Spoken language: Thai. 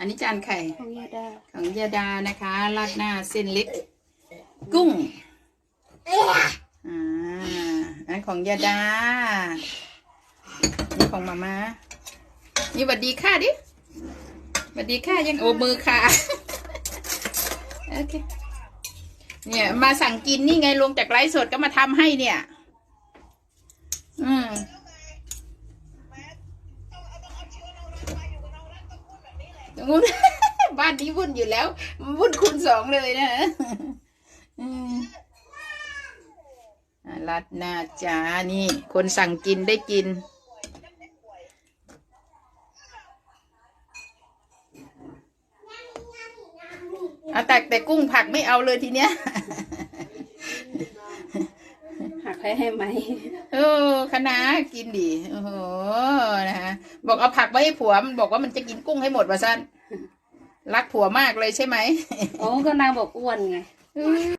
อันนี้จานไข่ของยาดาของยาดานะคะราดหน้าเส้นเล็ก กุ้งอ่าอันของยาดานี่ของมาม่านี่หวัดดีค่ะดิหวัดดีค่ะยังโอมือค่ะโอเคเนี่ยมาสั่งกินนี่ไงลงจากไลฟ์สดก็มาทำให้เนี่ย อืม วุ่นบ้านนี้วุ่นอยู่แล้ว วุ่นคูณสองเลยนะอืมอะรัดหน้าจ้านี่ คนสั่งกินได้กิน เอาแต่แต่กุ้งผักไม่เอาเลยทีเนี้ยหักให้ให้ไหม โอ้คณะกินดีโอ้โหนะคะ บอกเอาผักไว้ให้ผัวมันบอกว่ามันจะกินกุ้งให้หมดว่าสั้นรักผัวมากเลยใช่ไหม โอ้ก็นางบอกอ้วนไง